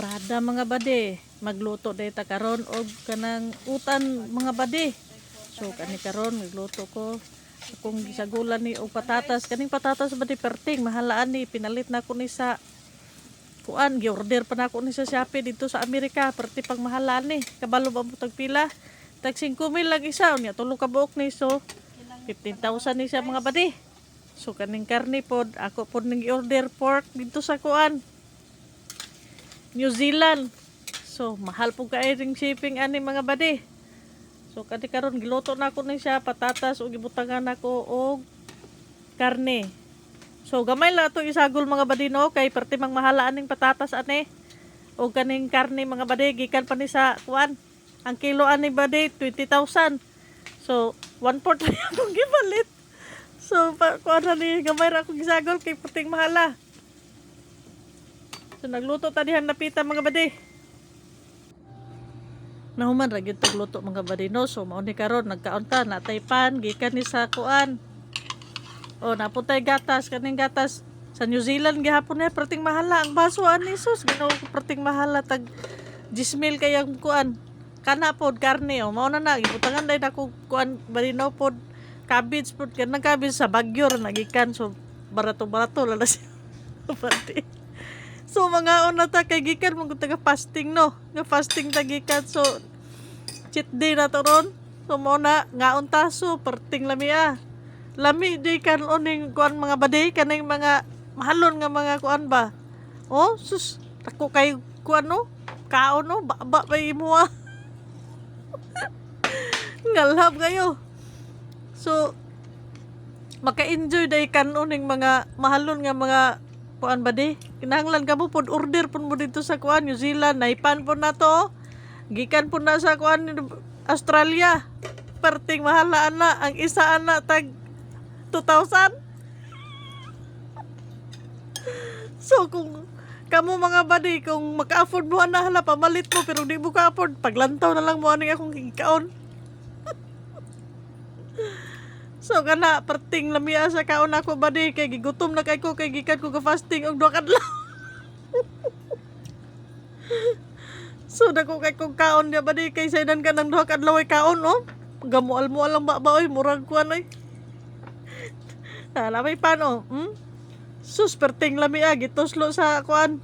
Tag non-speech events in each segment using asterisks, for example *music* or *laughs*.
Prada mga bade, magluto data karon og kanang utan mga bade. So kani karon magluto ko. Akong gisagulan ni og patatas. Kaning patatas bade perting. Mahalaan ni pinalit na ko ni sa kuan gi-order pa na ako ni sa Shopee dito sa Amerika. Perti pang mahalaan ni. Kabalo ba mo tag pila? Tag 5,000 lang isa. Unya tulo ka buok ni. So 15,000 ni siya mga bade. So kaning karne pod ako pod ning order pork dito sa kuan New Zealand. So, mahal po kay ring shipping ani mga bade. So, kadi karon giluto na ako ni siya patatas ug gibutangan ako og karne. So, gamay lang ito isagol mga bade no kay perti mang mahala aning patatas ani o kaning karne mga bade gikan pa ni sa kuan. Ang kilo ani bade 20,000. So, one fourth lang *laughs* akong gipalit. So, kuan na ni gamay ra akong gisagol kay perting mahala. So nagluto ta dihan napita mga bade. Nahuman ra gyud tagluto mga bade no. So mao ni karon nagkaon ta natay pan gikan ni sa kuan. O napuntay gatas kaning gatas sa New Zealand gihapon na perting mahala ang baso ani sus Ginoo ko perting mahala tag 10 mil kayang kuan. Kana pod karne o mao na na gibutangan dai ako kuan bade no pod cabbage pod kanang cabbage sa Baguio nagikan so barato-barato lala siya. *laughs* Pati. So mga una ta kay gikan mo taga fasting no. Nga fasting ta gikan so cheat day na to ron. So mo na ngaon ta so perting lami ah. Lami di kan oning kuan mga baday kaning mga mahalon nga mga kuan ba. Oh sus tako kay kuan no. Kaon no baba pa imo ah. *laughs* Ngalhab kayo. So maka-enjoy day kan oning mga mahalon nga mga kuan ba di? Kinahanglan ka mo pod order pun mo dito sa kuan New Zealand, naipan po na to. Gikan po na sa kuan Australia. Perting mahala na ang isa ana tag 2,000. *laughs* So kung kamo mga badi kung maka-afford mo na hala pamalit mo pero di mo ka-afford paglantaw na lang mo ani akong kikaon. *laughs* So kana perting lamia sa kaon ako badi kay gigutom na kay ko kay gikan ko ka fasting og duha kadlaw. *laughs* so dako kay kong kaon niya badi kay saydan ka ng duha kadlaw ay kaon no. Gamual mo lang ba ba oy murag kuan oy. *laughs* Hala may pano, hmm? Sus perting lamia gituslo sa kuan.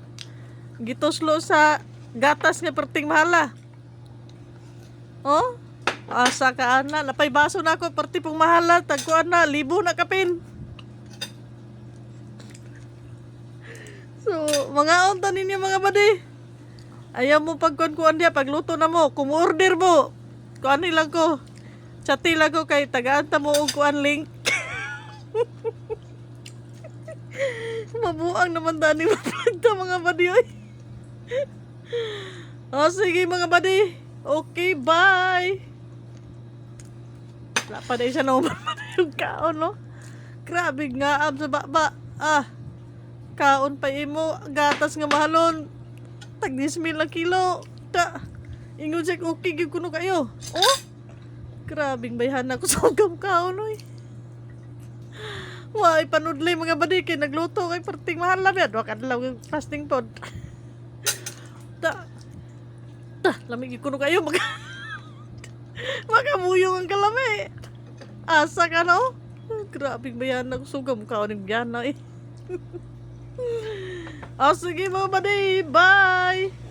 Gituslo sa gatas nga perting mahala. Oh, Asa ka ana, napay baso na ako, perti pong mahala, tagkuan na, libo na kapin. So, mga unta ninyo mga badi. Ayaw mo pagkuan-kuan diya, pagluto na mo, kumorder mo. Kuan lang ko. Chati lang ko kay tagaan ta mo og kuan link. *laughs* Mabuang naman dani *laughs* mapagta mga badi oy. Oh, sige mga badi. Okay, bye. Wala pa na siya naman *laughs* yung kaon, no? Grabe nga, ab sa baba. Ah, kaon pa imo, gatas nga mahalon. Tag 10 mil ang kilo. Ta, ingon siya, okay, gyud kuno kayo. Oh, grabing bayhan ako *laughs* sa ugam kaon, oy. Why, panudli mga badi, kay nagluto kay perting mahal lang yan. Wag adlaw yung fasting pod. *laughs* Ta, ta, lamig gyud kuno kayo. Mag Makamuyong ang kalami. Asa ka no? Grabing bayan ng sugam ka ng biyana eh. oh, *laughs* sige mga buddy. Bye!